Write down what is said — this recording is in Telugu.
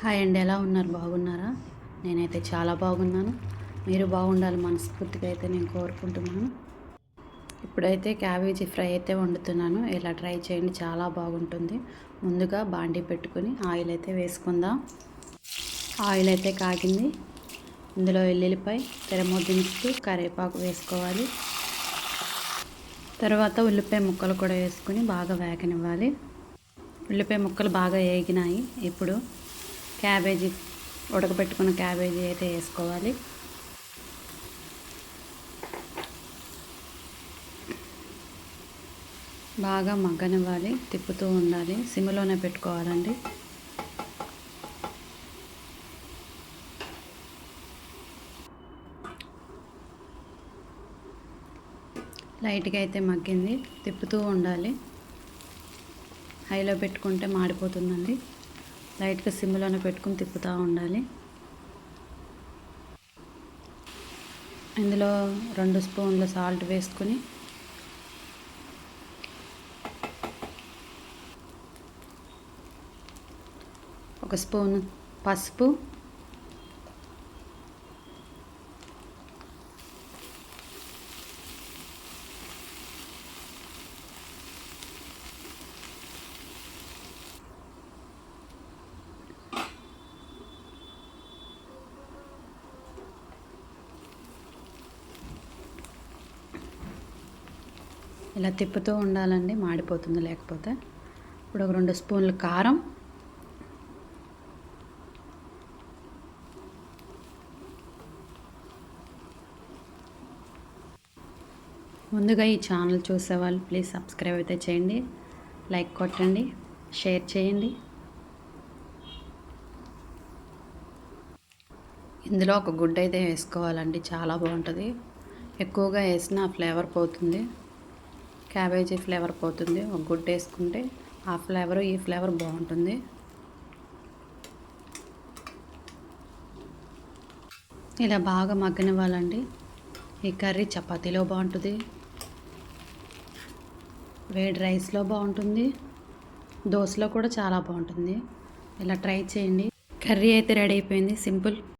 హాయ్ అండి ఎలా ఉన్నారు? బాగున్నారా? నేనైతే చాలా బాగున్నాను. మీరు బాగుండాలి మనస్ఫూర్తిగా అయితే నేను కోరుకుంటున్నాను. ఇప్పుడైతే క్యాబేజీ ఫ్రై అయితే వండుతున్నాను. ఇలా ట్రై చేయండి చాలా బాగుంటుంది. ముందుగా బాండీ పెట్టుకుని ఆయిల్ అయితే వేసుకుందాం. ఆయిల్ అయితే కాగింది. ఇందులో ఎల్లుల్లిపాయ తెరమొద్దించుతూ కరివేపాకు వేసుకోవాలి. తర్వాత ఉల్లిపాయ ముక్కలు కూడా వేసుకుని బాగా వేగనివ్వాలి. ఉల్లిపాయ ముక్కలు బాగా వేగినాయి ఇప్పుడు క్యాబేజీ ఉడకబెట్టుకున్న క్యాబేజీ అయితే వేసుకోవాలి. బాగా మగ్గనివ్వాలి తిప్పుతూ ఉండాలి. సిమ్లోనే పెట్టుకోవాలండి. లైట్గా అయితే మగ్గింది తిప్పుతూ ఉండాలి. హైలో పెట్టుకుంటే మాడిపోతుందండి. లైట్గా సిమ్లోనే పెట్టుకుని తిప్పుతూ ఉండాలి. ఇందులో రెండు స్పూన్ల సాల్ట్ వేసుకుని ఒక స్పూన్ పసుపు ఇలా తిప్పుతూ ఉండాలండి మాడిపోతుంది లేకపోతే. ఇప్పుడు ఒక రెండు స్పూన్లు కారం. ముందుగా ఈ ఛానల్ చూసేవాళ్ళు ప్లీజ్ సబ్స్క్రైబ్ అయితే చేయండి లైక్ కొట్టండి షేర్ చేయండి. ఇందులో ఒక గుడ్డ అయితే వేసుకోవాలండి చాలా బాగుంటుంది. ఎక్కువగా వేసిన ఫ్లేవర్ పోతుంది. క్యాబేజీ ఫ్లేవర్ పోతుంది. ఒక గుడ్డ వేసుకుంటే ఆ ఫ్లేవర్ ఈ ఫ్లేవర్ బాగుంటుంది. ఇలా బాగా మగ్గనివ్వాలండి. ఈ కర్రీ చపాతీలో బాగుంటుంది. వేడి రైస్లో బాగుంటుంది. దోశలో కూడా చాలా బాగుంటుంది. ఇలా ట్రై చేయండి. కర్రీ అయితే రెడీ అయిపోయింది. సింపుల్.